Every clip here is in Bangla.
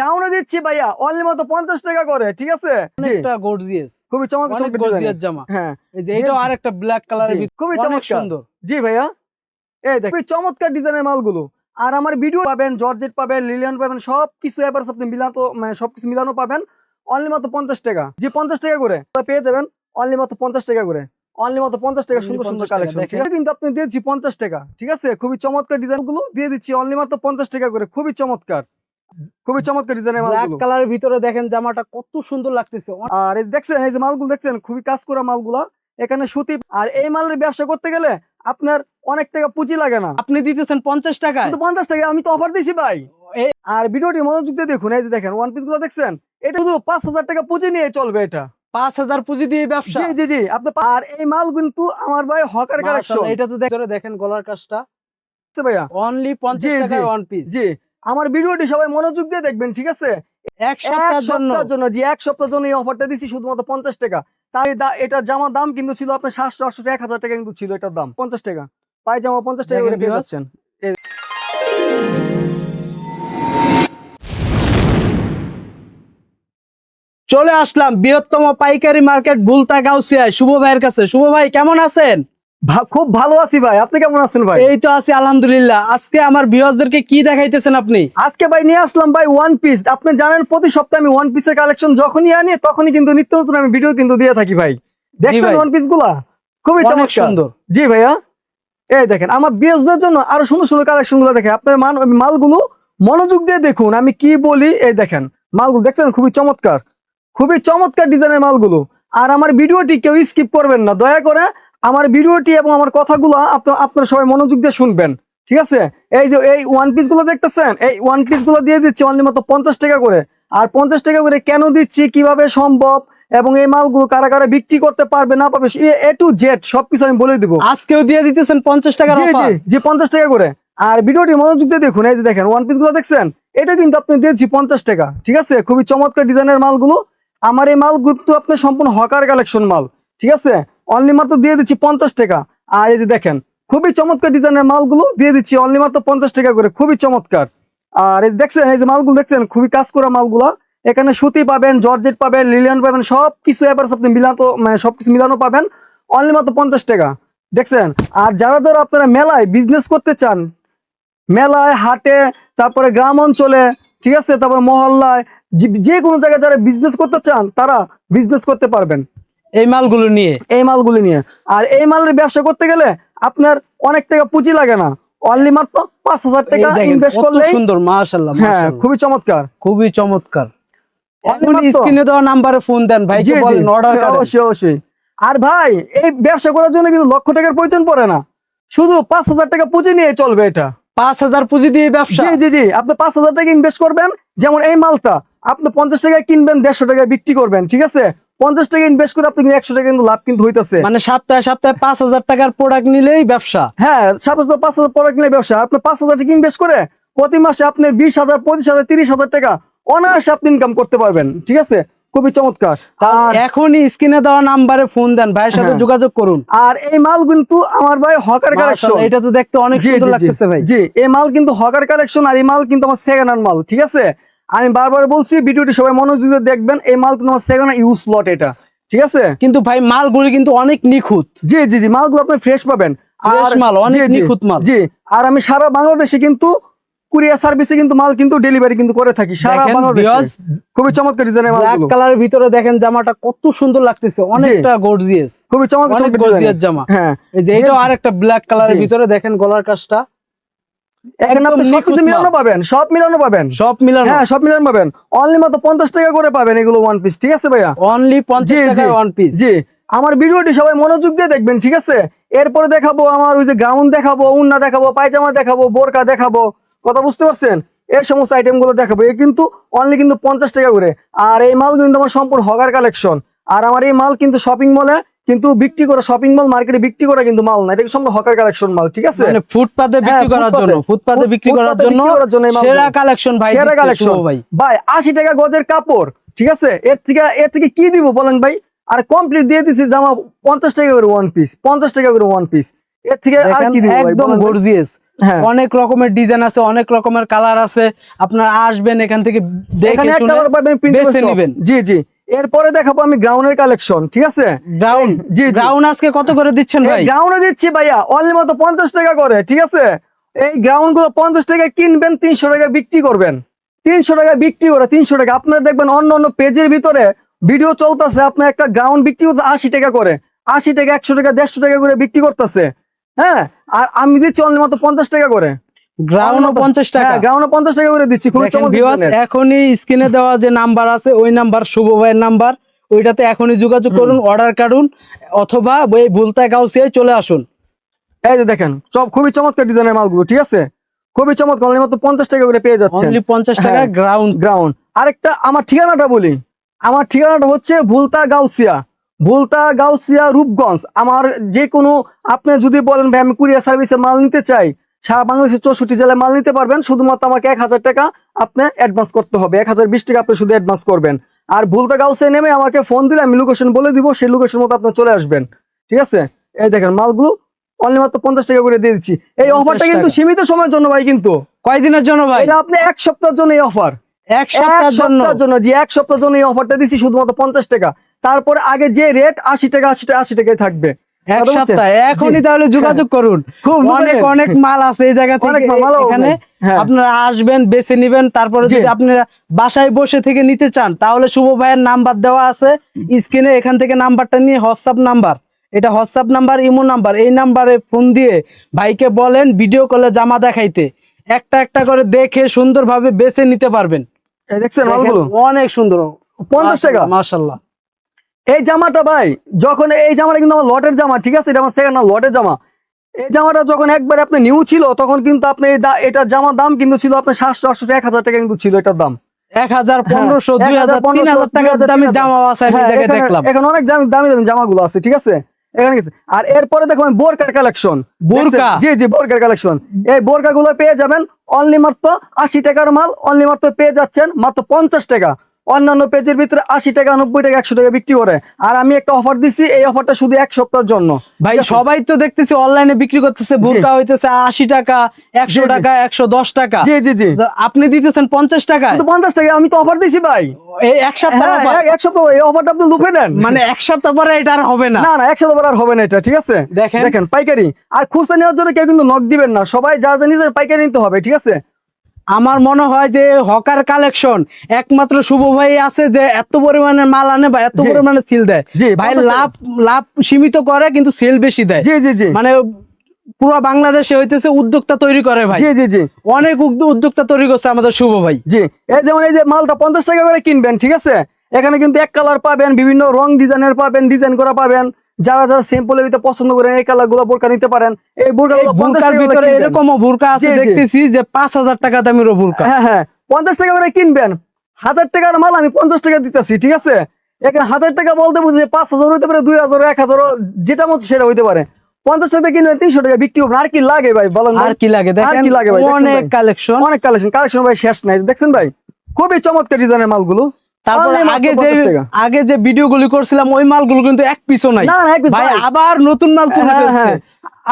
গাউনে দিচ্ছি ভাইয়া অনলি মাত্র পঞ্চাশ টাকা করে ঠিক আছে? জি, গর্জিয়াস খুবই চমৎকার গর্জিয়াস জামা। হ্যাঁ। এই যে এটাও আরেকটা ব্ল্যাক কালারের খুবই চমৎকার। সুন্দর। জি ভাইয়া। এই দেখ খুবই চমৎকার ডিজাইনের মালগুলো। আর আমার ভিডিও পাবেন জর্জেট পাবেন লিলিয়ন পাবেন সব কিছু এবার আপনি মিলানো মানে সবকিছু মিলানো পাবেন। অনলি মাত্র পঞ্চাশ টাকা। জি পঞ্চাশ টাকা করে। পেয়ে যাবেন অনলি মাত্র পঞ্চাশ টাকা করে। অনলি মাত্র পঞ্চাশ টাকা সুন্দর সুন্দর কালেকশন ঠিক আছে? কিন্তু আপনি দিয়েছি পঞ্চাশ টাকা ঠিক আছে? খুবই চমৎকার ডিজাইনগুলো দিয়ে দিচ্ছি অনলি মাত্র পঞ্চাশ টাকা করে। খুবই চমৎকার। খুবই চমৎকার ডিজাইনের ব্ল্যাক কালারের ভিতরে দেখেন জামাটা কত সুন্দর লাগতেছে। আর এই দেখছেন এই যে মালগুলো দেখছেন খুবই কাজ করা মালগুলা। এখানে সুতি আর এই মালের ব্যবসা করতে গেলে আপনার অনেক টাকা পুঁজি লাগে না। আপনি দিতেছেন পঞ্চাশ টাকায়। কিন্তু পঞ্চাশ টাকা আমি তো অফার দিছি ভাই। আর ভিডিওটি মনোযোগ দিয়ে দেখুন এই যে দেখেন ওয়ান পিসগুলো দেখছেন এটা শুধু পাঁচ হাজার টাকা পুঁজি নিয়ে চলবে এটা। পাঁচ হাজার পুঁজি দিয়ে ব্যবসা? জি জি জি আপনি আর এই মাল কিন্তু আমার ভাই হকার কালেকশন এটা তো দেখেন গলার কাজটা। ভাইয়া। অনলি পঞ্চাশ জি। ওয়ান পিস জি। আমার ভিডিওটি সবাই মনোযোগ দিয়ে দেখবেন ঠিক আছে? এক সপ্তাহের জন্য। সপ্তাহের এক সপ্তাহের জন্য এই অফারটা দিছি শুধুমাত্র পঞ্চাশ টাকা। তাই জামার দাম কিন্তু ছিল আপনার সাতশো আটশো এক হাজার টাকা কিন্তু ছিল এটার দাম পঞ্চাশ টাকা। পায়জামা পঞ্চাশ টাকা করে চলে আসলাম বৃহত্তম পাইকারি মার্কেট ভুলতা গাউসিয়ায় শুভ ভাইয়ের কাছে। শুভ ভাই কেমন আছেন? খুব ভালো আছি ভাই। আপনি কেমন আছেন ভাই? এই তো আছি আলহামদুলিল্লাহ। আজকে আমার ভিউয়ারদেরকে কি দেখাইতেছেন আপনি? আজকে ভাই নিয়ে আসলাম ভাই ওয়ান পিস আপনি জানেন প্রতি সপ্তাহে আমি ওয়ান পিসের কালেকশন যখনই আনি তখনই কিন্তু নিত্য নতুন আমি ভিডিও কিন্তু দিয়ে থাকি ভাই। দেখছেন ওয়ান পিসগুলা? খুবই চমৎকার। সুন্দর। জি ভাইয়া। এই দেখেন আমার বিএসদের জন্য আরও সুন্দর সুন্দর কালেকশনগুলো দেখেন। আপনার মান মালগুলো মনোযোগ দিয়ে দেখুন আমি কি বলি? এই দেখেন মালগুলো দেখছেন? খুবই চমৎকার। খুবই চমৎকার ডিজাইনের মালগুলো। আর আমার ভিডিওটি কেউ স্কিপ করবেন না। দয়া করে আমার ভিডিওটি এবং আমার কথাগুলো আপনার সবাই মনোযোগ দিয়ে শুনবেন ঠিক আছে? এই যে এই ওয়ান পিসগুলো দেখতেছেন এই ওয়ান পিসগুলো দিয়ে দিচ্ছি অনলি মাত্র পঞ্চাশ টাকা করে। আর পঞ্চাশ টাকা করে কেন দিচ্ছি কীভাবে সম্ভব এবং এই মালগুলো কারা কারা বিক্রি করতে পারবে না পারবে এ টু জেড সবকিছু আমি বলে দিব। আজকেও দিয়ে দিতেছেন পঞ্চাশ জি জি জি পঞ্চাশ টাকা করে। আর ভিডিওটি মনোযোগ দিয়ে দেখুন এই যে দেখেন ওয়ান পিসগুলো দেখছেন এটা কিন্তু আপনি দিয়েছি পঞ্চাশ টাকা ঠিক আছে? খুবই চমৎকার ডিজাইনের মালগুলো। আমার এই মাল কিন্তু আপনার সম্পূর্ণ হকার কালেকশন মাল ঠিক আছে? অনলি মাত্র দিয়ে দিচ্ছি পঞ্চাশ টাকা। আর এই যে দেখেন, খুবই চমৎকার ডিজাইনের মালগুলো দিয়ে দিচ্ছি অনলি মাত্র পঞ্চাশ টাকা করে, খুবই চমৎকার। আর এই দেখছেন, এই যে মালগুলো দেখছেন, খুবই কাজ করা মালগুলা। এখানে সুতি পাবেন, জর্জেট পাবেন লিলিয়ান পাবেন সব কিছু এবার আপনি মিলানো মানে সবকিছু মিলানো পাবেন। অনলি মাত্র পঞ্চাশ টাকা। দেখছেন? আর যারা যারা আপনারা মেলায় বিজনেস করতে চান, মেলায়, হাটে, তারপরে গ্রাম অঞ্চলে, ঠিক আছে? তারপরে মহল্লায়, যে কোনো জায়গায় যারা বিজনেস করতে চান, তারা বিজনেস করতে পারবেন। এই মালগুলো নিয়ে। এই মালগুলি নিয়ে। আর এই মালের ব্যবসা করতে গেলে আপনার অনেক টাকা পুঁজি লাগে না। অনলি মাত্র পাঁচ হাজার টাকা ইনভেস্ট কত করলেই সুন্দর মাশাআল্লাহ হ্যাঁ খুবই চমৎকার। খুবই চমৎকার। Only এখন মাত্র- স্ক্রিনে দেওয়া নাম্বারে ফোন দেন ভাই জি, জি, বলেন অর্ডার অবশ্যই অবশ্যই। আর ভাই এই ব্যবসা করার জন্য কিন্তু লক্ষ টাকার প্রয়োজন পড়ে না। শুধু পাঁচ হাজার টাকা পুঁজি নিয়ে চলবে এটা। পাঁচ হাজার পুঁজি দিয়ে ব্যবসা? জি জি জি। আপনি পাঁচ হাজার টাকা ইনভেস্ট করবেন যেমন এই মালটা। আপনি পঞ্চাশ টাকায় কিনবেন দেড়শো টাকায় বিক্রি করবেন ঠিক আছে? পঞ্চাশ টাকা ইনভেস্ট করে আপনি একশো টাকা কিন্তু লাভ কিন্তু হইতেছে। মানে সপ্তাহে সপ্তাহে পাঁচ হাজার টাকার প্রোডাক্ট নিলেই ব্যবসা। হ্যাঁ সাপোজ পাঁচ হাজার প্রোডাক্ট নিয়ে ব্যবসা। আপনি পাঁচ হাজার টাকা ইনভেস্ট করে প্রতি মাসে আপনি বিশ হাজার পঁচিশ হাজার তিরিশ হাজার টাকা অনায়াসে আপনি ইনকাম করতে পারবেন। ঠিক আছে? খুবই চমৎকার। আর এখনই স্ক্রিনে দেওয়া নাম্বারে ফোন দেন ভাইয়ের সাথে হ্যাঁ। যোগাযোগ করুন। আর এই মাল কিন্তু আমার ভাই হকার কালেকশন এটা তো দেখতে অনেক সুন্দর। লাগতেছে ভাই। জি এই মাল কিন্তু হকার কালেকশন আর এই মাল কিন্তু আমার সেকেন্ড হ্যান্ড মাল ঠিক আছে? আমি বারবার বলছি ভিডিওটি সবাই মনোযোগ দেখবেন। এই মাল কিন্তু আমার সেকেন্ড ইউজ লট এটা। ঠিক আছে? কিন্তু ভাই মালগুলি কিন্তু অনেক নিখুঁত। জি জি জি মালগুলো আপনি ফ্রেশ পাবেন। Fresh মাল, অনেক নিখুঁত মাল। জি আর আমি সারা বাংলাদেশে কিন্তু কুরিয়ার সার্ভিসে কিন্তু মাল কিন্তু ডেলিভারি কিন্তু করে থাকি সারা বাংলাদেশে। খুবই চমৎকার ডিজাইনের ব্ল্যাক মালগুলো। কালারের ভিতরে দেখেন জামাটা কত সুন্দর লাগতেছে অনেকটা গর্জিয়াস খুবই চমৎকার গর্জিয়াস জামা। হ্যাঁ। এই যে এটাও আরেকটা ব্ল্যাক কালারের। ভিতরে দেখেন গলার কাজটা। এখানে আপনি সবকিছু মিলানো পাবেন সব মিলানো পাবেন। সব মিলানো। হ্যাঁ সব মিলানো পাবেন। অনলি মাত্র পঞ্চাশ টাকা করে পাবেন এগুলো ওয়ান পিস ঠিক আছে ভাইয়া? অনলি পঞ্চাশ জি, জি। ওয়ান পিস জি। আমার ভিডিওটি সবাই মনোযোগ দিয়ে দেখবেন ঠিক আছে? এরপরে দেখাবো আমার ওই যে গ্রাউন্ড দেখাবো উন্না দেখাবো পায়জামা দেখাবো বোরকা দেখাবো। কথা বুঝতে পারছেন? এই সমস্ত আইটেমগুলো দেখাবো। এ কিন্তু অনলি কিন্তু পঞ্চাশ টাকা করে। আর এই মাল কিন্তু আমার সম্পূর্ণ হগার কালেকশন আর আমার এই মাল কিন্তু শপিং মলে কিন্তু বিক্রি করা শপিং মল মার্কেটে বিক্রি করা কিন্তু মাল না। এটা সম্পূর্ণ হকার কালেকশন মাল ঠিক আছে? মানে ফুটপাতে হ্যাঁ, বিক্রি করার জন্য ফুটপাতে বিক্রি করার জন্য। সেরা কালেকশন ভাই সেরা কালেকশন ভাই। ভাই আশি টাকা গজের কাপড় ঠিক আছে? এর থেকে এর থেকে কি দিব বলেন ভাই? আর কমপ্লিট দিয়ে দিছি জামা পঞ্চাশ টাকা করে ওয়ান পিস পঞ্চাশ টাকা করে ওয়ান পিস এর থেকে আর কি দিব একদম গর্জিয়াস অনেক রকমের ডিজাইন আছে অনেক রকমের কালার আছে। আপনারা আসবেন এখান থেকে দেখে শুনে। নিবেন। জি জি। এরপরে দেখাবো আমি গ্রাউন্ডের কালেকশন ঠিক আছে? গ্রাউন্ড জি, জি। গ্রাউন্ড আজকে কত করে দিচ্ছেন ভাই? গ্রাউন্ডে দিচ্ছি ভাইয়া অনলি মতো পঞ্চাশ টাকা করে ঠিক আছে? এই গ্রাউন্ডগুলো পঞ্চাশ টাকা কিনবেন তিনশো টাকা বিক্রি করবেন। তিনশো টাকা বিক্রি করে তিনশো টাকা। আপনারা দেখবেন অন্য অন্য পেজের ভিতরে ভিডিও চলতেছে আপনার একটা গ্রাউন্ড বিক্রি করতে আশি টাকা করে আশি টাকা একশো টাকা দেড়শো টাকা করে বিক্রি করতেছে। হ্যাঁ? আর আমি দিচ্ছি অনলি মতো পঞ্চাশ টাকা করে। টাকা। হ্যাঁ গ্রাউন্ডে টাকা করে দিচ্ছি। এখনই স্ক্রিনে দেওয়া যে নাম্বার আছে ওই নাম্বার শুভ ভাইয়ের নাম্বার ওইটাতে এখনই যোগাযোগ করুন অর্ডার কাটুন অথবা এই ভুলতা গাউসিয়ায় চলে আসুন। এই যে দেখেন সব খুবই চমৎকার ডিজাইনের মালগুলো ঠিক আছে? খুবই চমৎকার অনলি মাত্র পঞ্চাশ টাকা করে পেয়ে যাচ্ছে পঞ্চাশ টাকা হ্যাঁ। গ্রাউন্ড গ্রাউন্ড আরেকটা আমার ঠিকানাটা বলি। আমার ঠিকানাটা হচ্ছে ভুলতা গাউসিয়া। ভুলতা গাউসিয়া রূপগঞ্জ। আমার যে কোনো আপনি যদি বলেন ভাই আমি কুরিয়ার সার্ভিসে মাল নিতে চাই সারা বাংলাদেশের চৌষট্টি জেলায় মাল নিতে পারবেন। শুধুমাত্র আমাকে এক হাজার টাকা আপনি অ্যাডভান্স করতে হবে। এক হাজার বিশ টাকা আপনি শুধু অ্যাডভান্স করবেন। আর ভুলতা গাউসিয়া নেমে আমাকে ফোন দিলে আমি লোকেশন বলে দিব সেই লোকেশন মতো আপনি চলে আসবেন। ঠিক আছে? এই দেখেন মালগুলো অনলি মাত্র পঞ্চাশ টাকা করে দিয়ে দিচ্ছি। এই অফারটা কিন্তু সীমিত সময়ের জন্য ভাই কিন্তু। কয়দিনের জন্য ভাই? এটা আপনি এক সপ্তাহের জন্য এই অফার এক সপ্তাহের জন্য? যে এক সপ্তাহের জন্য এই অফারটা দিচ্ছি শুধুমাত্র পঞ্চাশ টাকা। তারপরে আগে যে রেট আশি টাকা আশি টাকা আশি টাকায় থাকবে। এক? সপ্তাহ এখনই। তাহলে যোগাযোগ করুন। খুব অনেক? অনেক মাল আছে এই জায়গা থেকে এখানে। হ্যাঁ। আপনারা আসবেন বেছে নিবেন তারপরে যদি আপনারা বাসায় বসে থেকে নিতে চান তাহলে শুভ ভাইয়ের নাম্বার দেওয়া আছে। স্ক্রিনে এখান থেকে নাম্বারটা নিয়ে হোয়াটসঅ্যাপ নাম্বার। এটা হোয়াটসঅ্যাপ নাম্বার ইমো নাম্বার। এই নাম্বারে ফোন দিয়ে ভাইকে বলেন ভিডিও কলে জামা দেখাইতে। একটা একটা করে দেখে সুন্দরভাবে বেছে নিতে পারবেন। দেখছেন অনেক সুন্দর। পঞ্চাশ টাকা? মাশাল্লাহ। এই জামাটা ভাই যখন এই জামাটা কিন্তু আমার লটের জামা ঠিক আছে? এটা আমার সেকেন্ড লটের জামা। এই জামাটা যখন একবার আপনি নিউ ছিল তখন কিন্তু আপনি এটার জামার দাম কিন্তু ছিল আপনার সাতশো আটশো এক হাজার টাকা কিন্তু ছিল এটার দাম। এক হাজার পনেরোশো হ্যাঁ, দুই হাজার তিন হাজার টাকার দামি জামা আছে আমি হ্যাঁ, এখানে- অনেক দামি দামি দামি জামাগুলো আছে ঠিক আছে? এখানে গেছে। আর এরপরে বোরকার কালেকশন বোরকা? জি জি বোরকার কালেকশন এই বোরকা গুলো পেয়ে যাবেন অনলি মাত্র আশি টাকার মাল অনলি মাত্র পেয়ে যাচ্ছেন মাত্র পঞ্চাশ টাকা। অন্যান্য পেজের ভিতরে আশি টাকা নব্বই টাকা একশো টাকা বিক্রি করে। আর আমি একটা অফার দিচ্ছি এই অফারটা শুধু এক সপ্তাহের জন্য। ভাই সবাই তো দেখতেছি অনলাইনে বিক্রি করতেছে বুরকা হইতেছে আশি টাকা একশো। টাকা একশো দশ টাকা। জি জি জি। আপনি দিতেছেন পঞ্চাশ টাকা পঞ্চাশ টাকা আমি তো অফার দিছি ভাই। এই এক সপ্তাহ হ্যাঁ পর- এক- এক সপ্তাহ এই অফারটা আপনি লুফে নেন। মানে এক সপ্তাহ পরে এটা আর হবে না। না না একসাথে আবার আর হবে না এটা ঠিক আছে? দেখেন। দেখেন পাইকারি। আর খুচরা নেওয়ার জন্য কেউ কিন্তু নক দিবেন না। সবাই যা যা নিজের পাইকারি নিতে হবে ঠিক আছে? আমার মনে হয় যে হকার কালেকশন একমাত্র শুভ ভাই আছে যে এত পরিমাণে মাল আনে বা এত। পরিমাণে সিল দেয়। জি, ভাই লাভ লাভ সীমিত করে কিন্তু সেল বেশি দেয়। জি জি জি। মানে পুরো বাংলাদেশে হইতেছে উদ্যোক্তা তৈরি করে ভাই। জি জি জি। অনেক উদ্যোক্তা তৈরি করছে আমাদের শুভ ভাই। জি এই যেমন এই যে মালটা পঞ্চাশ টাকা করে কিনবেন ঠিক আছে? এখানে কিন্তু এক কালার পাবেন বিভিন্ন রং ডিজাইনের পাবেন ডিজাইন করা পাবেন। যারা যারা সিম্পলের ভিতরে পছন্দ করেন এই কালারগুলো বোরকা নিতে পারেন। এই বোরকা বুরকার ভিতরে এরকমও বুরকা আছে। দেখতেছি যে পাঁচ হাজার টাকা দামেরও বুরকা। হ্যাঁ হ্যাঁ। পঞ্চাশ টাকা করে কিনবেন। হাজার টাকার মাল আমি পঞ্চাশ টাকা দিতেছি ঠিক আছে? এখানে হাজার টাকা বলতে বুঝি যে পাঁচ হাজার হইতে পারে দুই হাজার এক হাজার যেটা মতো সেটা হইতে পারে। পঞ্চাশ টাকা কিনবেন তিনশো টাকা বিক্রি করবেন আর কি লাগে ভাই বলেন আর কি লাগে? আর কি লাগে ভাই? অনেক কালেকশন অনেক কালেকশন কালেকশন ভাই শেষ নাই। দেখছেন ভাই? খুবই চমৎকার ডিজাইনের মালগুলো। তারপর Only মাত্র আগে যে আগে যে ভিডিও গুলি করছিলাম ওই মালগুলো কিন্তু এক পিসও নাই। না না এক piece ভাই ভাই। আবার নতুন মাল তুলে হ্যাঁ, হ্যাঁ।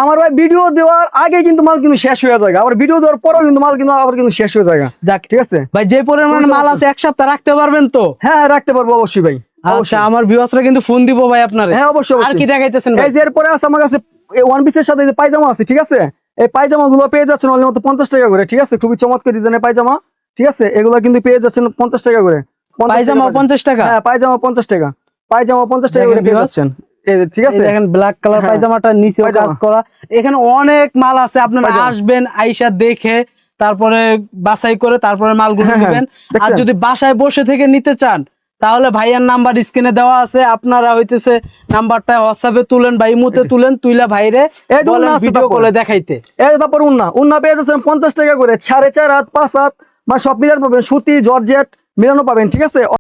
আমার ভাই ভিডিও দেওয়ার আগে কিন্তু মাল কিন্তু শেষ হয়ে যায় আবার ভিডিও দেওয়ার পরেও কিন্তু মাল কিন্তু আবার কিন্তু শেষ হয়ে যায় যাক ঠিক আছে? ভাই যে পরিমাণ মাল আছে এক সপ্তাহ রাখতে পারবেন তো? হ্যাঁ রাখতে পারব অবশ্যই ভাই আচ্ছা। আমার ভিউয়ার্সরা কিন্তু ফোন দিব ভাই আপনারে। হ্যাঁ অবশ্যই আর কি দেখাইতেছেন ভাই? এরপরে আছে আমার কাছে ওয়ান পিসের সাথে পায়জামা আছে ঠিক আছে? এই পায়জামা গুলো পেয়ে যাচ্ছেন অনলি মতো পঞ্চাশ টাকা করে ঠিক আছে? খুবই চমৎকার ডিজাইনের পায়জামা ঠিক আছে? এগুলো কিন্তু পেয়ে যাচ্ছেন পঞ্চাশ টাকা করে। 50 টাকা পায়জামা পায়জামা। পঞ্চাশ টাকা? হ্যাঁ পায়জামা পঞ্চাশ টাকা। পায়জামা পঞ্চাশ টাকা করে পেয়ে যাচ্ছেন। ঠিক আছে? দেখেন ব্ল্যাক কালার হ্যাঁ। পায়জামাটা নিচে কাজ করা। এখানে অনেক মাল আছে আপনারা আসবেন আইসা দেখে তারপরে বাছাই করে তারপরে মালগুলো হ্যাঁ, হ্যাঁ, নেবেন। আর যদি বাসায় বসে থেকে নিতে চান তাহলে ভাইয়ার নাম্বার স্ক্রিনে দেওয়া আছে। আপনারা হইতেছে নাম্বারটা হোয়াটসঅ্যাপে তুলেন বা ইমুতে তুলেন তুইলা ভাইরে ভিডিও কলে দেখাইতে। এই তারপর উন্না। উন্না পেয়ে যাচ্ছেন পঞ্চাশ টাকা করে। সাড়ে চার হাত পাঁচ হাত বা সব মিলার পাবেন। সুতি জর্জেট মিলানো পাবেন ঠিক আছে